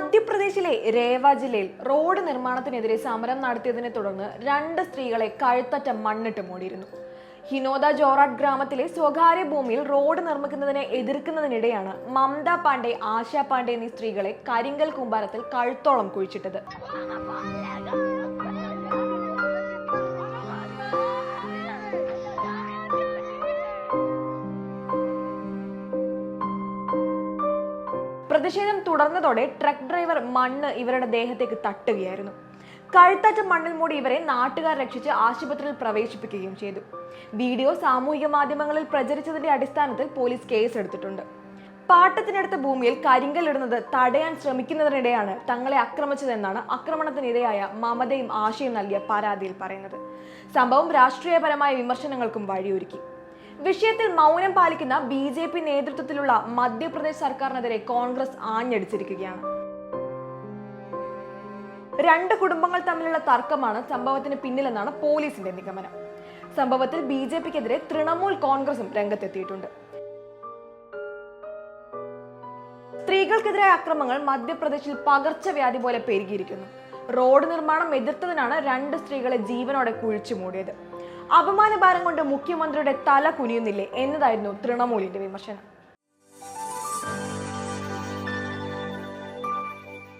മധ്യപ്രദേശിലെ രേവ ജില്ലയിൽ റോഡ് നിർമ്മാണത്തിനെതിരെ സമരം നടത്തിയതിനെ തുടർന്ന് രണ്ട് സ്ത്രീകളെ കഴുത്തറ്റ മണ്ണിട്ട് മൂടിയിരുന്നു. ഹിനോദ ജോറാട്ട് ഗ്രാമത്തിലെ സ്വകാര്യ ഭൂമിയിൽ റോഡ് നിർമ്മിക്കുന്നതിനെ എതിർക്കുന്നതിനിടെയാണ് മമത പാണ്ഡെ ആശ പാണ്ഡെ എന്നീ സ്ത്രീകളെ കരിങ്കൽ കൂമ്പാരത്തിൽ കഴുത്തോളം കുഴിച്ചിട്ടത്. പ്രതിഷേധം തുടർന്നതോടെ ട്രക്ക് ഡ്രൈവർ മണ്ണ് ഇവരുടെ ദേഹത്തേക്ക് തട്ടുകയായിരുന്നു. കഴുത്തറ്റ മണ്ണിൽ മൂടി ഇവരെ നാട്ടുകാർ രക്ഷിച്ച് ആശുപത്രിയിൽ പ്രവേശിപ്പിക്കുകയും ചെയ്തു. വീഡിയോ സാമൂഹിക മാധ്യമങ്ങളിൽ പ്രചരിച്ചതിന്റെ അടിസ്ഥാനത്തിൽ പോലീസ് കേസ് എടുത്തിട്ടുണ്ട് പാട്ടത്തിനടുത്ത ഭൂമിയിൽ കരിങ്കല്ലിടുന്നത് തടയാൻ ശ്രമിക്കുന്നതിനിടെയാണ് തങ്ങളെ ആക്രമിച്ചതെന്നാണ് ആക്രമണത്തിനിരയായ മമതയും ആശയും നൽകിയ പരാതിയിൽ പറയുന്നത്. സംഭവം രാഷ്ട്രീയപരമായ വിമർശനങ്ങൾക്കും വഴിയൊരുക്കി. വിഷയത്തിൽ മൗനം പാലിക്കുന്ന ബി ജെ പി നേതൃത്വത്തിലുള്ള മധ്യപ്രദേശ് സർക്കാരിനെതിരെ കോൺഗ്രസ് ആഞ്ഞടിച്ചിരിക്കുകയാണ്. രണ്ട് കുടുംബങ്ങൾ തമ്മിലുള്ള തർക്കമാണ് സംഭവത്തിന് പിന്നിലെന്നാണ് പോലീസിന്റെ നിഗമനം. സംഭവത്തിൽ ബി ജെ പിക്കെതിരെ തൃണമൂൽ കോൺഗ്രസും രംഗത്തെത്തിയിട്ടുണ്ട്. സ്ത്രീകൾക്കെതിരായ അക്രമങ്ങൾ മധ്യപ്രദേശിൽ പകർച്ചവ്യാധി പോലെ പെരുകിയിരിക്കുന്നു. റോഡ് നിർമ്മാണം എതിർത്തതിനാണ് രണ്ട് സ്ത്രീകളെ ജീവനോടെ കുഴിച്ചു മൂടിയത്. അപമാനഭാരം കൊണ്ട് മുഖ്യമന്ത്രിയുടെ തല കുനിയുന്നില്ലേ എന്നതായിരുന്നു തൃണമൂലിന്റെ വിമർശനം.